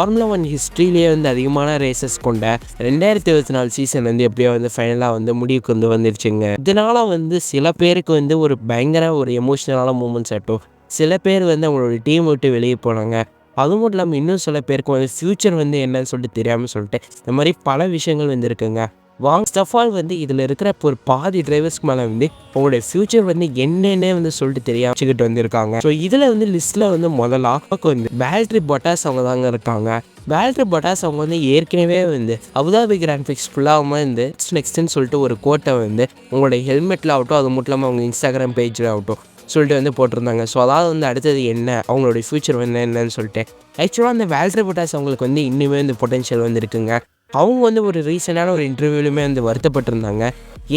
Formula one ஹிஸ்ட்ரியிலேயே வந்து அதிகமான races கொண்ட ரெண்டாயிரத்தி இருபத்தி நாலு சீசன் வந்து எப்படியோ வந்து ஃபைனலாக வந்து முடிவுக்கு வந்து வந்துருச்சுங்க. இதனால் வந்து சில பேருக்கு வந்து ஒரு பயங்கர ஒரு எமோஷ்னலான மூமெண்ட்ஸ் ஆகிட்டும் சில பேர் வந்து அவங்களோட டீம் விட்டு வெளியே போனாங்க. அது மட்டும் இல்லாமல் இன்னும் சில பேருக்கு வந்து ஃப்யூச்சர் வந்து என்னன்னு சொல்லிட்டு தெரியாமல் சொல்லிட்டு இந்த மாதிரி பல விஷயங்கள் வந்து இருக்குங்க. வாங் ஸ்டஃபால் வந்து இதில் இருக்கிற ஒரு பாதி டிரைவர்ஸ்க்கு மேலே வந்து உங்களுடைய ஃப்யூச்சர் வந்து என்னென்ன வந்து சொல்லிட்டு தெரியாம வச்சுக்கிட்டு வந்திருக்காங்க. ஸோ இதில் வந்து லிஸ்ட்டில் வந்து முதலாக வந்து பேல்ட்ரி பொட்டாஸ் அவங்க தாங்க இருக்காங்க. பேல்ட்ரி பொட்டாஸ் அவங்க வந்து ஏற்கனவே வந்து அபுதாபி கிராண்ட் பிக்ஸ் ஃபுல்லாகவும் வந்து நெக்ஸ்ட்னு சொல்லிட்டு ஒரு கோட்டை வந்து உங்களுடைய ஹெல்மெட்டில் ஆகட்டும் அது மட்டும் இல்லாமல் அவங்க இன்ஸ்டாகிராம் பேஜில் ஆகட்டும் சொல்லிட்டு வந்து போட்டிருந்தாங்க. ஸோ அதாவது வந்து அடுத்தது என்ன? அவங்களுடைய ஃப்யூச்சர் வந்து என்னன்னு சொல்லிட்டு. ஆக்சுவலாக அந்த வேல்ட்ரி பொட்டாஸ் அவங்களுக்கு வந்து இன்னுமே வந்து பொட்டென்ஷியல் வந்து இருக்குங்க. அவங்க வந்து ஒரு ரீசெண்டான ஒரு இன்டர்வியூலையுமே வந்து வருத்தப்பட்டிருந்தாங்க.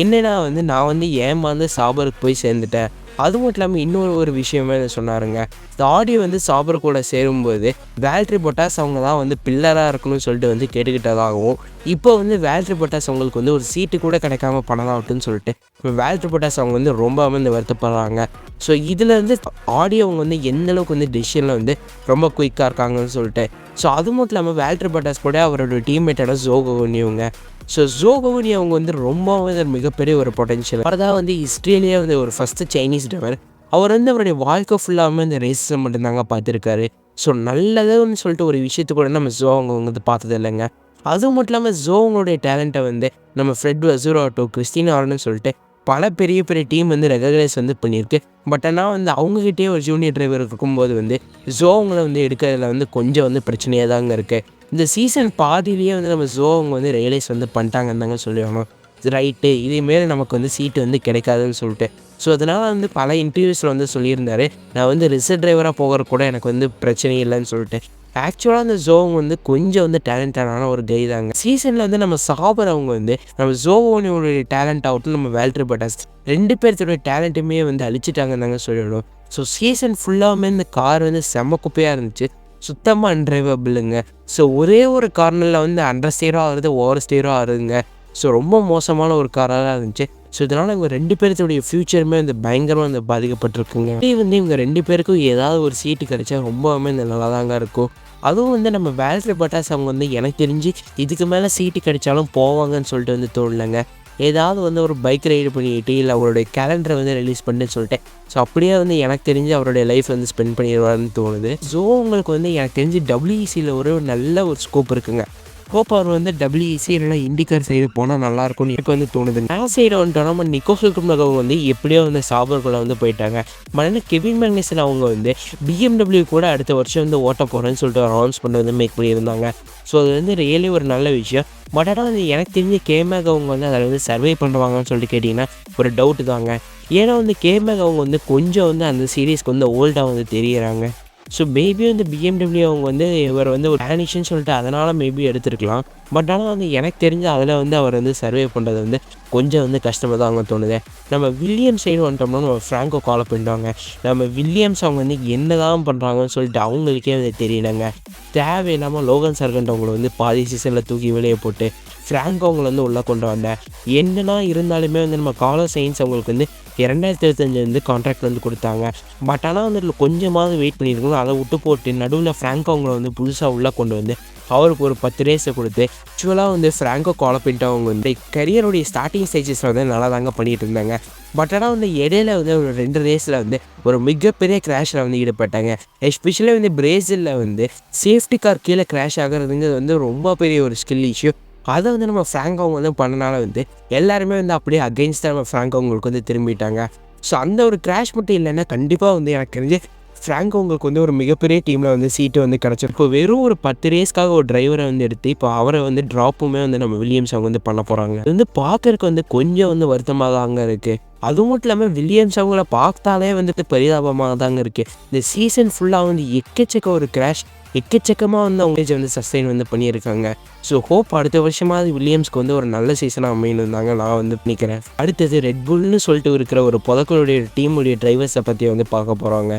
என்னென்னா வந்து நான் வந்து ஏமாந்து சாபருக்கு போய் சேர்ந்துட்டேன். அது மட்டும் இல்லாமல் இன்னொரு ஒரு விஷயமே சொன்னாருங்க. இந்த ஆடியோ வந்து சாபர் கூட சேரும்போது வேல்ட்ரி பொட்டாஸ் அவங்க தான் வந்து பில்லராக இருக்கணும்னு சொல்லிட்டு வந்து கேட்டுக்கிட்டதாகவும் இப்போ வந்து வேல்ட்ரி பொட்டாஸ் அவங்களுக்கு வந்து ஒரு சீட்டு கூட கிடைக்காம பண்ணலாம்ட்டுன்னு சொல்லிட்டு இப்போ வேல்ட்ரி பொட்டாஸ் அவங்க வந்து ரொம்ப வந்து வருத்தப்படுறாங்க. ஸோ இதில் ஆடியோவங்க வந்து எந்த அளவுக்கு வந்து டிசிஷனில் வந்து ரொம்ப குயிக்காக இருக்காங்கன்னு சொல்லிட்டு. ஸோ அது மட்டும் இல்லாமல் வேல்டர் பட்டாஸ் கூட அவரோட டீம்மேட்டான ஜோகோனியவங்க ஸோ ஜோகோனி அவங்க வந்து ரொம்ப மிகப்பெரிய ஒரு பொட்டென்ஷியல் அவர்தான் வந்து ஹிஸ்ட்ரியிலேயே வந்து ஒரு ஃபஸ்ட்டு சைனீஸ் டிரைவர் அவர் வந்து அவருடைய வாழ்க்கை ஃபுல்லாகவே இந்த ரேஸை மட்டும்தாங்க பார்த்துருக்காரு. ஸோ நல்லதுன்னு சொல்லிட்டு ஒரு விஷயத்து கூட நம்ம ஜோ அவங்க வந்து பார்த்தது இல்லைங்க. அது மட்டும் இல்லாமல் ஜோ அவங்களுடைய டேலண்ட்டை வந்து நம்ம ஃப்ரெட் வசூரோ ஆட்டோ கிறிஸ்டின் ஆர்னு சொல்லிட்டு பல பெரிய பெரிய டீம் வந்து ரெகக்னைஸ் வந்து பண்ணியிருக்கு. பட் ஆனால் வந்து அவங்ககிட்டயே ஒரு ஜூனியர் டிரைவர் இருக்கும்போது வந்து ஜோ அவங்கள வந்து எடுக்கிறதுல வந்து கொஞ்சம் வந்து பிரச்சனையாக தாங்க இருக்குது இந்த சீசன் பாதியிலேயே வந்து நம்ம ஜோ அவங்க வந்து ரியலைஸ் வந்து பண்ணிட்டாங்கன்னு தாங்க சொல்லுவாங்க. ரைட்டு இதேமாரி நமக்கு வந்து சீட்டு வந்து கிடைக்காதுன்னு சொல்லிட்டு. ஸோ அதனால் வந்து பல இன்டர்வியூஸில் வந்து சொல்லியிருந்தாரு. நான் வந்து ரிசர்வ் டிரைவராக போகிற கூட எனக்கு வந்து பிரச்சனை இல்லைன்னு சொல்லிட்டு. ஆக்சுவலாக அந்த ஜோங் வந்து கொஞ்சம் வந்து டேலண்டடான ஒரு கை தாங்க. சீசனில் வந்து நம்ம சாபர் அவங்க வந்து நம்ம ஜோவோனியோடைய டேலண்ட் ஆகட்டும் நம்ம வேல்ட்ரி பட்டாஸ் ரெண்டு பேர்த்தோட டேலண்ட்டுமே வந்து அழிச்சிட்டாங்கன்னு தாங்க சொல்லிவிடும் ஸோ சீசன் ஃபுல்லாகவுமே இந்த கார் வந்து செம்ம குப்பையாக இருந்துச்சு. சுத்தமாக அன்ட்ரைவபிளுங்க ஸோ ஒரே ஒரு கார்னரில் வந்து அண்டர் ஸ்டீரோ ஆகுறது ஓவர் ஸ்டீரோ ஆகுதுங்க ஸோ ரொம்ப மோசமான ஒரு காராக தான் இருந்துச்சு. ஸோ இதனால் இவங்க ரெண்டு பேர்த்துடைய ஃப்யூச்சருமே வந்து பயங்கரமாக வந்து பாதிக்கப்பட்டிருக்குங்க. இதே வந்து இவங்க ரெண்டு பேருக்கும் ஏதாவது ஒரு சீட்டு கிடைச்சா ரொம்பவுமே நல்லா தாங்க இருக்கும். அதுவும் வந்து நம்ம வேல்ட்ரி பட்டாஸ் அவங்க வந்து எனக்கு தெரிஞ்சு இதுக்கு மேலே சீட்டு கிடைச்சாலும் போவாங்கன்னு சொல்லிட்டு வந்து தோணலைங்க. ஏதாவது வந்து ஒரு பைக் ரைடு பண்ணிட்டு இல்லை அவருடைய கேலண்டரை வந்து ரிலீஸ் பண்ணுன்னு சொல்லிட்டு ஸோ அப்படியே வந்து எனக்கு தெரிஞ்சு அவருடைய லைஃப் வந்து ஸ்பெண்ட் பண்ணிடுவாருன்னு தோணுது. ஸோ உங்களுக்கு வந்து எனக்கு தெரிஞ்சு டபிள்யூசியில் ஒரு நல்ல ஒரு ஸ்கோப் இருக்குங்க. ஹோப் வந்து டபிள்யூஇசி இல்லைனா இண்டிகர் சைடு போனால் நல்லாயிருக்கும்னு எனக்கு வந்து தோணுது. நான் சைடு வந்துட்டோம் நம்ம நிக்கோ சுல்கும்னகவங்க வந்து எப்படியோ வந்து சாபர்குள்ளே வந்து போயிட்டாங்க. மறுநாள் கெவின் மேக்னேசன் அவங்க வந்து பிஎம்டபிள்யூ கூட அடுத்த வருஷம் வந்து ஓட்ட போகிறேன்னு சொல்லிட்டு அனௌன்ஸ் பண்ணி வந்து மேக் பண்ணியிருந்தாங்க. ஸோ அது வந்து ரியலி ஒரு நல்ல விஷயம். பட் ஆனால் வந்து எனக்கு தெரிஞ்ச கேமேக் அவங்க வந்து அதில் வந்து சர்வே பண்ணுவாங்கன்னு சொல்லிட்டு கேட்டிங்கன்னா ஒரு டவுட்டு தாங்க. ஏன்னா வந்து கேமேக் அவங்க வந்து கொஞ்சம் வந்து அந்த சீரீஸ்க்கு வந்து ஓல்டாக வந்து தெரியுறாங்க. ஸோ மேபி வந்து பிஎம்டபிள்யூ அவங்க வந்து இவர் வந்து ஒரு டேனிஷன் சொல்லிட்டு அதனால் மேபி எடுத்திருக்கலாம். பட் ஆனால் வந்து எனக்கு தெரிஞ்ச அதில் வந்து அவர் வந்து சர்வே பண்ணுறது வந்து கொஞ்சம் வந்து கஷ்டமாக தான் அவங்க தோணுது. நம்ம வில்லியம் சைடு வந்துட்டோம்னா நம்ம ஃப்ராங்கோ கால் பண்ணிட்டாங்க நம்ம வில்லியம்ஸ் அவங்க வந்து என்ன தான் பண்ணுறாங்கன்னு சொல்லிட்டு அவங்களுக்கே வந்து தெரியலங்க. தேவையில்லாமல் லோகன் சர்கண்ட் அவங்கள வந்து பாதி சீசனில் தூக்கி வெளியே போட்டு ஃப்ராங்கோ அவங்கள வந்து உள்ளே கொண்டு வந்தேன் என்னென்னா இருந்தாலுமே வந்து நம்ம காலர் சயின்ஸ் அவங்களுக்கு வந்து இரண்டாயிரத்தி இருபத்தஞ்சிலேருந்து கான்ட்ராக்ட் வந்து கொடுத்தாங்க. பட் ஆனால் வந்து கொஞ்சமாவது வெயிட் பண்ணியிருக்கணும். அதை விட்டு போட்டு நடுவில் ஃப்ராங்கோ அவங்கள வந்து புதுசாக உள்ளே கொண்டு வந்து அவருக்கு ஒரு பத்து ரேஸை கொடுத்து ஆக்சுவலாக வந்து ஃப்ராங்கோ கோலப்பின்ட்டு அவங்க வந்து கரியருடைய ஸ்டார்டிங் ஸ்டேஜஸில் வந்து நல்லா தாங்க பண்ணிகிட்டு இருந்தாங்க. பட் ஆனால் வந்து இடையில வந்து ஒரு ரெண்டு ரேஸில் வந்து ஒரு மிகப்பெரிய கிராஷில் வந்து ஈடுபட்டாங்க. எஸ்பெஷலி வந்து பிரேசிலில் வந்து சேஃப்டி கார் கீழே கிராஷ் ஆகிறதுங்கிறது வந்து ரொம்ப பெரிய ஒரு ஸ்கில் இஷ்யூ அதை வந்து நம்ம ஃப்ராங்கோங் வந்து பண்ணனால வந்து எல்லாருமே வந்து அப்படியே அகெயின்ஸ்டாக நம்ம ஃப்ராங்கோங்களுக்கு வந்து திரும்பிட்டாங்க. ஸோ அந்த ஒரு கிராஷ் மட்டும் இல்லைன்னா கண்டிப்பாக வந்து எனக்கு தெரிஞ்சு ஃப்ராங்கோ உங்களுக்கு வந்து ஒரு மிகப்பெரிய டீமில் வந்து சீட்டு வந்து கிடச்சிருக்கும் வெறும் ஒரு பத்து ரேஸ்க்காக ஒரு டிரைவரை வந்து எடுத்து இப்போ அவரை வந்து ட்ராப்புமே வந்து நம்ம வில்லியம்ஸ் அவங்க வந்து பண்ண போகிறாங்க இது வந்து பார்க்கறதுக்கு வந்து கொஞ்சம் வந்து வருத்தமாக தாங்க இருக்குது அது மட்டும் இல்லாமல் வில்லியம்ஸ் அவங்கள பார்த்தாலே வந்துட்டு பரிதாபமாக தாங்க இருக்குது இந்த சீசன் ஃபுல்லாக வந்து எக்கச்சக்க ஒரு கிராஷ் எக்கச்சக்கமாக வந்து அவங்க வந்து சஸ்டைன் வந்து பண்ணியிருக்காங்க. ஸோ ஹோப் அடுத்த வருஷமாவது வில்லியம்ஸ்க்கு வந்து ஒரு நல்ல சீசனாக அமையணும் தாங்க நான் வந்து பண்ணிக்கிறேன் அடுத்தது ரெட் புல்னு சொல்லிட்டு இருக்கிற ஒரு புதக்களுடைய டீமுடைய டிரைவர்ஸை பற்றி வந்து பார்க்க போகிறாங்க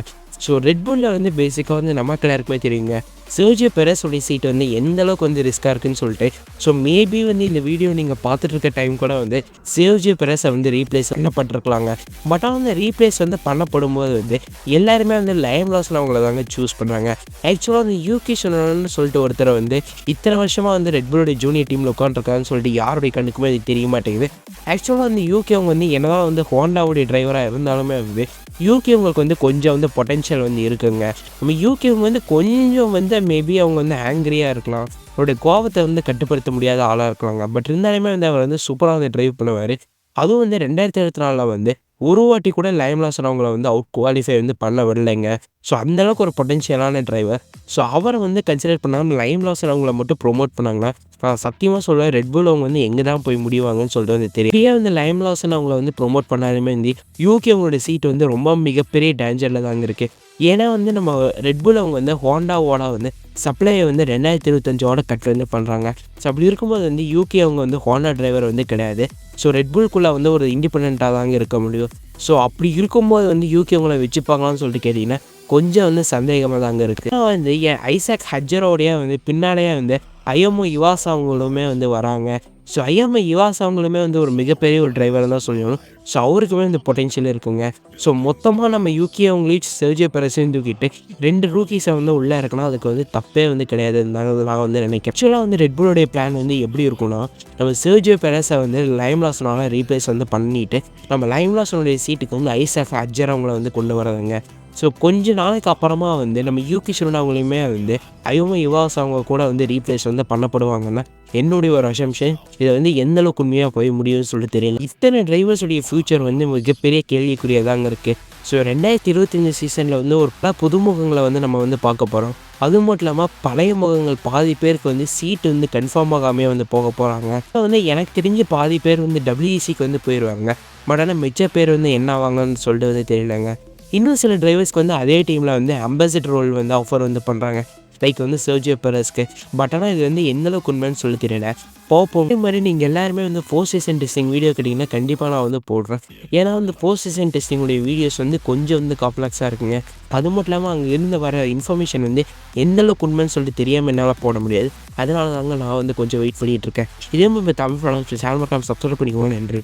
ஸோ ரெட்புல்லில் வந்து பேசிக்காக வந்து நமக்கு எல்லாருக்குமே தெரியுங்க சர்ஜியோ பெரஸோடைய சீட் வந்து எந்த அளவுக்கு வந்து ரிஸ்க்காக இருக்குன்னு சொல்லிட்டு ஸோ மேபி வந்து இந்த வீடியோ நீங்கள் பார்த்துட்டு இருக்க டைம் கூட வந்து சேவ்ஜியோ பெரஸை வந்து ரீப்ளேஸ் பண்ணப்பட்டிருக்கலாங்க. பட் ஆனால் அந்த ரீப்ளேஸ் வந்து பண்ணப்படும் போது வந்து எல்லாருமே வந்து லைம் லாஸில் அவங்கள தாங்க சூஸ் பண்ணுறாங்க ஆக்சுவலாக வந்து யூகே சொன்னு சொல்லிட்டு ஒருத்தர் வந்து இத்தனை வருஷமாக வந்து ரெட்புலோடைய ஜூனியர் டீமில் உட்காந்துருக்காங்கன்னு சொல்லிட்டு யாருடைய கண்ணுக்குமே அது தெரிய மாட்டேங்குது. ஆக்சுவலாக வந்து யூகே அவங்க வந்து என்னதான் வந்து ஹோண்டாவுடைய டிரைவராக இருந்தாலுமே வந்து யூகேவுங்களுக்கு வந்து கொஞ்சம் வந்து பொட்டென்ஷியல் வந்து இருக்குங்க. நம்ம யூகேவுங்க வந்து கொஞ்சம் வந்து மேபி அவங்க வந்து ஆங்கிரியாக இருக்கலாம். அவருடைய கோபத்தை வந்து கட்டுப்படுத்த முடியாத ஆளாக இருக்கலாங்க. பட் இருந்தாலுமே வந்து அவர் வந்து சூப்பராக வந்து ட்ரைவ் பண்ணுவார். அதுவும் வந்து ரெண்டாயிரத்தி இருபத்தி நாலில் வந்து ஒரு வாட்டி கூட லைம் அவங்கள வந்து அவுட் குவாலிஃபை வந்து பண்ண விடலைங்க. ஸோ அந்தளவுக்கு ஒரு பொட்டென்ஷியலான டிரைவர் ஸோ அவரை வந்து கன்சிடர் பண்ணாமல் லைம் அவங்கள மட்டும் ப்ரொமோட் பண்ணாங்கன்னா இப்போ சத்தியமாக சொல்லுவேன் ரெட்புல் அவங்க வந்து எங்கே தான் போய் முடிவாங்கன்னு சொல்லிட்டு வந்து தெரியும் இப்படியே வந்து லைம் லாசன் அவங்கள வந்து ப்ரொமோட் பண்ணாலுமே வந்து யூகே அவங்களோட சீட் வந்து ரொம்ப மிகப்பெரிய டேஞ்சரில் தாங்க இருக்குது ஏன்னா வந்து நம்ம ரெட்புல் அவங்க வந்து ஹோண்டாவோட வந்து சப்ளையை வந்து ரெண்டாயிரத்தி இருபத்தஞ்சோட கட் வந்து பண்ணுறாங்க ஸோ அப்படி இருக்கும்போது வந்து யூகே அவங்க வந்து ஹோண்டா டிரைவர் வந்து கிடையாது. ஸோ ரெட்புல்குள்ளே வந்து ஒரு இண்டிபெண்ட்டாக தாங்க இருக்க முடியும். ஸோ அப்படி இருக்கும்போது வந்து யூகே அவங்கள வச்சுப்பாங்களான்னு சொல்லிட்டு கேட்டிங்கன்னா கொஞ்சம் வந்து சந்தேகமாக தாங்க இருக்குது வந்து என் ஐசாக் ஹஜ்ஜரோடைய வந்து பின்னாலேயே வந்து ஐஎம்ஓ இவாஸ் அவங்களுமே வந்து வராங்க. ஸோ ஐஎம்ஐ இவாஸ் அவங்களுமே வந்து ஒரு மிகப்பெரிய ஒரு டிரைவர் தான் சொல்லணும் ஸோ அவருக்குமே இந்த பொட்டென்ஷியல் இருக்குங்க. ஸோ மொத்தமாக நம்ம யூகே அவங்களையும் சர்ஜியோ பெரசையும் தூக்கிட்டு ரெண்டு ரூக்கீஸை வந்து உள்ளே இருக்கணும் அதுக்கு வந்து தப்பே வந்து கிடையாது. நான் வந்து நினைக்கிறேன். ஆக்சுவலாக வந்து ரெட்புலோடைய பிளான் வந்து எப்படி இருக்கும்னா நம்ம சர்ஜியோ பெரஸை வந்து லைம் லாஸ்னால ரீப்ளேஸ் வந்து பண்ணிவிட்டு நம்ம லைம் லாஸ்னுடைய சீட்டுக்கு வந்து ஐசாக் அஜர் அவங்கள வந்து கொண்டு வரதுங்க ஸோ கொஞ்ச நாளைக்கு அப்புறமா வந்து நம்ம யூகி ஷுரன் அவங்களையுமே வந்து ஐயோமா யுவாஸ் அவங்க கூட வந்து ரீப்ளேஸ் வந்து பண்ணப்படுவாங்கன்னா என்னுடைய ஒரு அசம்ஷன் இதை வந்து எந்த அளவுக்கு உண்மையாக போய் முடியும்னு சொல்லிட்டு தெரியல. இத்தனை டிரைவர்ஸுடைய ஃப்யூச்சர் வந்து மிகப்பெரிய கேள்விக்குரியதாங்க இருக்குது ஸோ ரெண்டாயிரத்தி இருபத்தஞ்சி சீசனில் வந்து ஒரு பல புதுமுகங்களை வந்து நம்ம வந்து பார்க்க போகிறோம் அது மட்டும் இல்லாமல் பழைய முகங்கள் பாதி பேருக்கு வந்து சீட் வந்து கன்ஃபார்ம் ஆகாமே வந்து போக போகிறாங்க இப்போ வந்து எனக்கு தெரிஞ்சு பாதி பேர் வந்து டபிள்யூசிக்கு வந்து போயிடுவாங்க பட் ஆனால் மிச்ச பேர் வந்து என்ன ஆவாங்கன்னு சொல்லிட்டு வந்து தெரியலங்க. இன்னும் சில டிரைவர்ஸ்க்கு வந்து அதே டீமில் வந்து அம்பாசிடர் ரோல் வந்து ஆஃபர் வந்து பண்ணுறாங்க லைக் வந்து சர்ஜியோ பெரஸ்க்கு பட் ஆனால் இது வந்து எந்த அளவுக்கு உண்மைன்னு சொல்லி தெரியல. பார்ப்போம். இதே மாதிரி நீங்கள் எல்லாருமே வந்து ஃபோர் சீசன் டெஸ்டிங் வீடியோ கேட்டிங்கன்னா கண்டிப்பாக நான் வந்து போடுறேன். ஏன்னா வந்து ஃபோர் சீசன் டெஸ்டிங்குடைய வீடியோஸ் வந்து கொஞ்சம் வந்து காம்ப்ளெக்ஸாக இருக்குங்க. அது மட்டும் இல்லாமல் அங்கே இருந்து வர இன்ஃபர்மேஷன் வந்து எந்தளவுக்கு உண்மைன்னு சொல்லிட்டு தெரியாமல் என்னால் போட முடியாது. அதனால தாங்க நான் வந்து கொஞ்சம் வெயிட் பண்ணிகிட்டு இருக்கேன். இதே மாதிரி தமிழ் படம் சேனல் மக்கள் சப்ஸ்கிரைப் பண்ணிக்கோங்க. நன்றி.